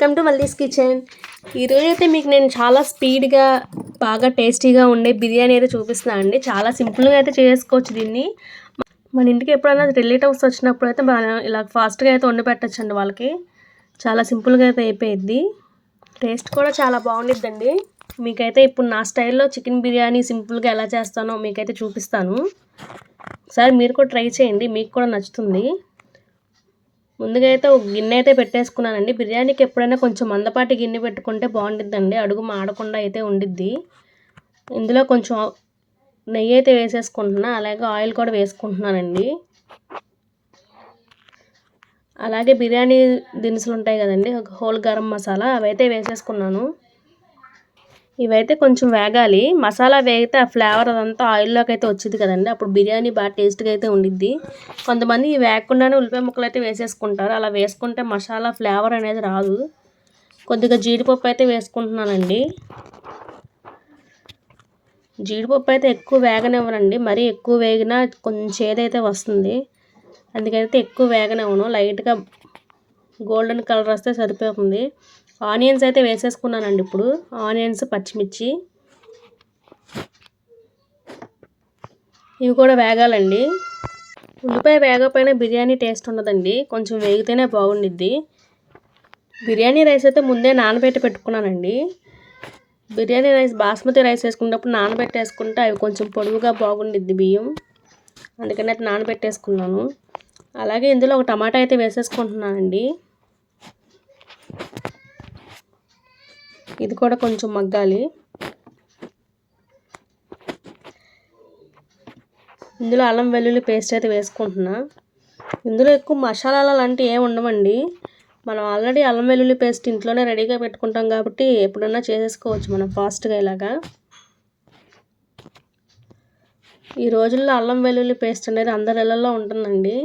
Welcome to Malli's kitchen. ఈరోజు అయితే మీకు నేను చాలా స్పీడ్గా బాగా టేస్టీగా ఉండే బిర్యానీ అయితే చూపిస్తున్నాను అండి. చాలా సింపుల్గా అయితే చేసుకోవచ్చు దీన్ని. మన ఇంటికి ఎప్పుడైనా రిలేటివ్స్ వచ్చినప్పుడు అయితే మనం ఇలా ఫాస్ట్గా అయితే వండి పెట్టచ్చండి వాళ్ళకి. చాలా సింపుల్గా అయితే అయిపోయిద్ది. టేస్ట్ కూడా చాలా బాగుండిద్దండి. మీకైతే ఇప్పుడు నా స్టైల్లో చికెన్ బిర్యానీ సింపుల్గా ఎలా చేస్తానో మీకైతే చూపిస్తాను. ఒకసారి మీరు కూడా ట్రై చేయండి మీకు కూడా నచ్చుతుంది. ముందుగా అయితే ఒక గిన్నె అయితే పెట్టేసుకున్నానండి. బిర్యానీకి ఎప్పుడైనా కొంచెం మందపాటి గిన్నె పెట్టుకుంటే బాగుంటుందండి అడుగు మాడకుండా అయితే ఉండిద్ది. ఇందులో కొంచెం నెయ్యి అయితే వేసేసుకుంటున్నా. అలాగే ఆయిల్ కూడా వేసుకుంటున్నానండి. అలాగే బిర్యానీ దినుసులు ఉంటాయి కదండి. హోల్ గరం మసాలా అవైతే వేసేసుకున్నాను. ఇవైతే కొంచెం వేగాలి. మసాలా వేగితే ఆ ఫ్లేవర్ అదంతా ఆయిల్లోకి అయితే వచ్చింది కదండి. అప్పుడు బిర్యానీ బాగా టేస్ట్గా అయితే ఉండిద్ది. కొంతమంది వేగకుండానే ఉల్లిపాయ ముక్కలు అయితే వేసేసుకుంటారు. అలా వేసుకుంటే మసాలా ఫ్లేవర్ అనేది రాదు. కొద్దిగా జీడిపప్పు అయితే వేసుకుంటున్నానండి. జీడిపప్పు అయితే ఎక్కువ వేగనివ్వనండి. మరీ ఎక్కువ వేగినా కొంచెం చేదైతే వస్తుంది. అందుకైతే ఎక్కువ వేగనివ్వను. లైట్గా గోల్డెన్ కలర్ వస్తే సరిపోతుంది. ఆనియన్స్ అయితే వేసేసుకున్నానండి ఇప్పుడు. ఆనియన్స్ పచ్చిమిర్చి. ఇవి కూడా వేగాలండి. ఉల్లిపాయ వేగపోయినా బిర్యానీ టేస్ట్ ఉండదండి. కొంచెం వేగితేనే బాగుండిద్ది. బిర్యానీ రైస్ అయితే ముందే నానబెట్టి పెట్టుకున్నానండి. బిర్యానీ రైస్ బాస్మతి రైస్ వేసుకున్నప్పుడు నానబెట్టేసుకుంటే అవి కొంచెం పొడుగుగా బాగుండిద్ది బియ్యం. అందుకని అయితే నానబెట్టేసుకున్నాను. అలాగే ఇందులో ఒక టమాటా అయితే వేసేసుకుంటున్నానండి. ఇది కూడా కొంచెం మగ్గాలి. ఇందులో అల్లం వెల్లుల్లి పేస్ట్ అయితే వేసుకుంటున్నా. ఇందులో ఎక్కువ మసాలాలు అలాంటివి ఏమి ఉండవండి. మనం ఆల్రెడీ అల్లం వెల్లుల్లి పేస్ట్ ఇంట్లోనే రెడీగా పెట్టుకుంటాం కాబట్టి ఎప్పుడన్నా చేసేసుకోవచ్చు మనం ఫాస్ట్గా ఇలాగా. ఈ రోజుల్లో అల్లం వెల్లుల్లి పేస్ట్ అనేది అందరి ఉంటుందండి.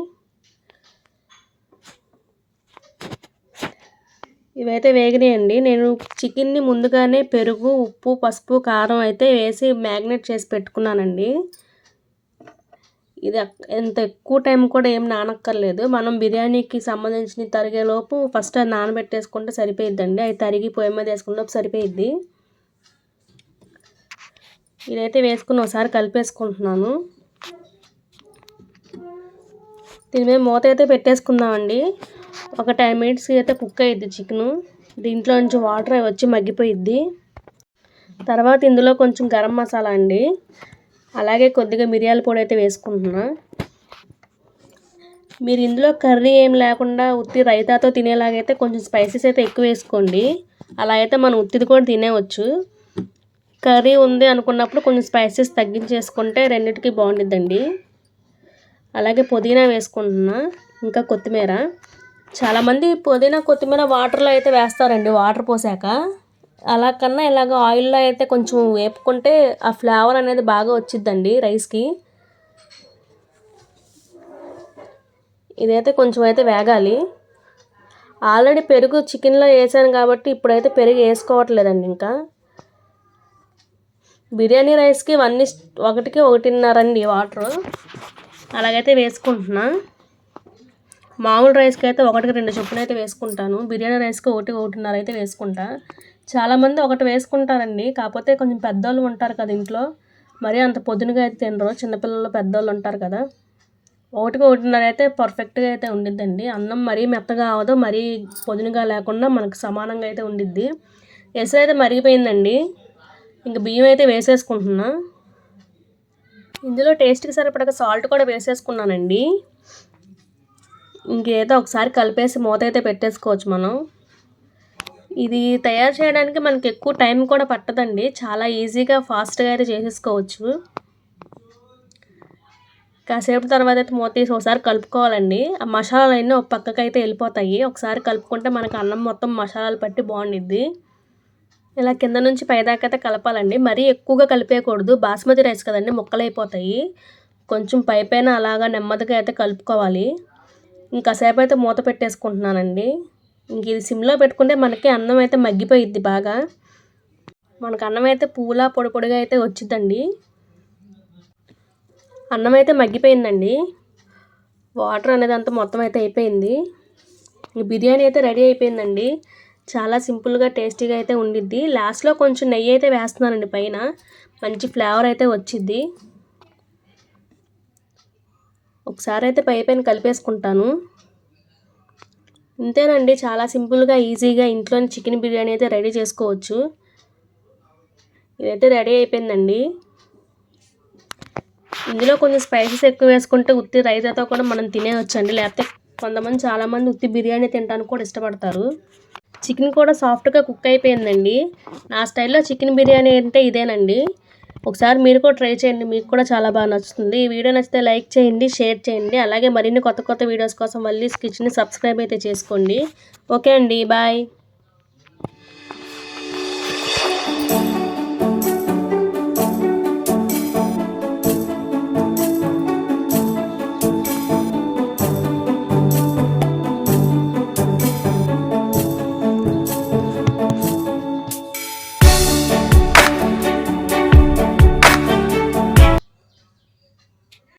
ఇవైతే వేగినాయండి. నేను చికెన్ని ముందుగానే పెరుగు ఉప్పు పసుపు కారం అయితే వేసి మ్యాగ్నేట్ చేసి పెట్టుకున్నానండి. ఇది ఎంత ఎక్కువ టైం కూడా ఏం నానక్కర్లేదు. మనం బిర్యానీకి సంబంధించిన తరిగేలోపు ఫస్ట్ అది నానబెట్టేసుకుంటే సరిపోయిద్దండి. అది తరిగి పొయ్యి మీద వేసుకున్నప్పుడు సరిపోయిద్ది. ఇదైతే వేసుకుని ఒకసారి కలిపేసుకుంటున్నాను. దీని మీద మూత అయితే పెట్టేసుకుందామండి. ఒక టెన్ మినిట్స్కి అయితే కుక్ అయ్యిద్ది చికెను. దీంట్లో నుంచి వాటర్ వచ్చి మగ్గిపోయిద్ది. తర్వాత ఇందులో కొంచెం గరం మసాలా అండి. అలాగే కొద్దిగా మిరియాల పొడి అయితే వేసుకుంటున్నా. మీరు ఇందులో కర్రీ ఏం లేకుండా ఉత్తి రైతాతో తినేలాగైతే కొంచెం స్పైసెస్ అయితే ఎక్కువ వేసుకోండి. అలా అయితే మనం ఉత్తిది కూడా తినేవచ్చు. కర్రీ ఉంది అనుకున్నప్పుడు కొంచెం స్పైసెస్ తగ్గించేసుకుంటే రెండింటికి బాగుండిద్దండి. అలాగే పుదీనా వేసుకుంటున్నా. ఇంకా కొత్తిమీర. చాలామంది పుదీనా కొత్తిమీర వాటర్లో అయితే వేస్తారండి. వాటర్ పోసాక అలా కన్నా ఇలాగ ఆయిల్లో అయితే కొంచెం వేపుకుంటే ఆ ఫ్లేవర్ అనేది బాగా వచ్చిద్దండి రైస్కి. ఇదైతే కొంచెం అయితే వేగాలి. ఆల్రెడీ పెరుగు చికెన్లో వేసాను కాబట్టి ఇప్పుడైతే పెరుగు వేసుకోవట్లేదండి ఇంకా. బిర్యానీ రైస్కి వన్ ఒకటికి ఒకటిన్నరండి వాటర్. అలాగైతే వేసుకుంటున్నా. మామూలు రైస్కి అయితే ఒకటికి రెండు చొప్పున అయితే వేసుకుంటాను. బిర్యానీ రైస్కి ఒకటి ఒకటిన్నర అయితే వేసుకుంటా. చాలామంది ఒకటి వేసుకుంటారండి. కాకపోతే కొంచెం పెద్దోళ్ళు ఉంటారు కదా ఇంట్లో. మరీ అంత పొద్దునగా అయితే తినరు. చిన్నపిల్లలు పెద్దోళ్ళు ఉంటారు కదా. ఒకటికి ఒకటిన్నర అయితే పర్ఫెక్ట్గా అయితే ఉండిద్దండి. అన్నం మరీ మెత్తగా అవ్వదు. మరీ పొదునుగా లేకుండా మనకు సమానంగా అయితే ఉండిద్ది. ఎసరు అయితే మరిగిపోయిందండి. ఇంక బియ్యం అయితే వేసేసుకుంటున్నా. ఇందులో టేస్ట్కి సరిపడక సాల్ట్ కూడా వేసేసుకున్నానండి. ఇంకేదో ఒకసారి కలిపేసి మూత అయితే పెట్టేసుకోవచ్చు మనం. ఇది తయారు చేయడానికి మనకి ఎక్కువ టైం కూడా పట్టదండి. చాలా ఈజీగా ఫాస్ట్గా అయితే చేసేసుకోవచ్చు. కాసేపు తర్వాత అయితే మూత తీసి ఒకసారి కలుపుకోవాలండి. ఆ మసాలాలు అన్నీ ఒక పక్కకి అయితే వెళ్ళిపోతాయి. ఒకసారి కలుపుకుంటే మనకు అన్నం మొత్తం మసాలాలు పట్టి బాగుండిద్ది. ఇలా కింద నుంచి పైదాకా అయితే కలపాలండి. మరీ ఎక్కువగా కలిపేయకూడదు. బాస్మతి రైస్ కదండి ముక్కలైపోతాయి. కొంచెం పైపైన అలాగా నెమ్మదిగా అయితే కలుపుకోవాలి. ఇంకాసేపు అయితే మూత పెట్టేసుకుంటున్నానండి. ఇంక ఇది సిమ్లో పెట్టుకుంటే మనకి అన్నం అయితే మగ్గిపోయిద్ది బాగా. మనకు అన్నం అయితే పూలా పొడి పొడిగా అయితే వచ్చిద్దండి. అన్నం అయితే మగ్గిపోయిందండి. వాటర్ అనేది అంతా మొత్తం అయితే అయిపోయింది. బిర్యానీ అయితే రెడీ అయిపోయిందండి. చాలా సింపుల్గా టేస్టీగా అయితే ఉండిద్ది. లాస్ట్లో కొంచెం నెయ్యి అయితే వేస్తున్నానండి పైన. మంచి ఫ్లేవర్ అయితే వచ్చిద్ది. ఒకసారి అయితే పై పైన కలిపేసుకుంటాను. ఇంతేనండి చాలా సింపుల్గా ఈజీగా ఇంట్లోని చికెన్ బిర్యానీ అయితే రెడీ చేసుకోవచ్చు. ఇదైతే రెడీ అయిపోయిందండి. ఇందులో కొంచెం స్పైసెస్ ఎక్కువ వేసుకుంటే ఉత్తి రైతాతో కూడా మనం తినేయొచ్చండి. లేకపోతే కొంతమంది చాలామంది ఉత్తి బిర్యానీ తినడానికి కూడా ఇష్టపడతారు. చికెన్ కూడా సాఫ్ట్గా కుక్ అయిపోయిందండి. నా స్టైల్లో చికెన్ బిర్యానీ అంటే ఇదేనండి. ఒకసారి మీరు కూడా ట్రై చేయండి. మీకు కూడా చాలా బాగా నచ్చుతుంది. ఈ వీడియో నచ్చితే లైక్ చేయండి షేర్ చేయండి. అలాగే మరిన్ని కొత్త కొత్త వీడియోస్ కోసం మళ్ళీ కిచెన్ని సబ్స్క్రైబ్ అయితే చేసుకోండి. ఓకే అండి. బాయ్.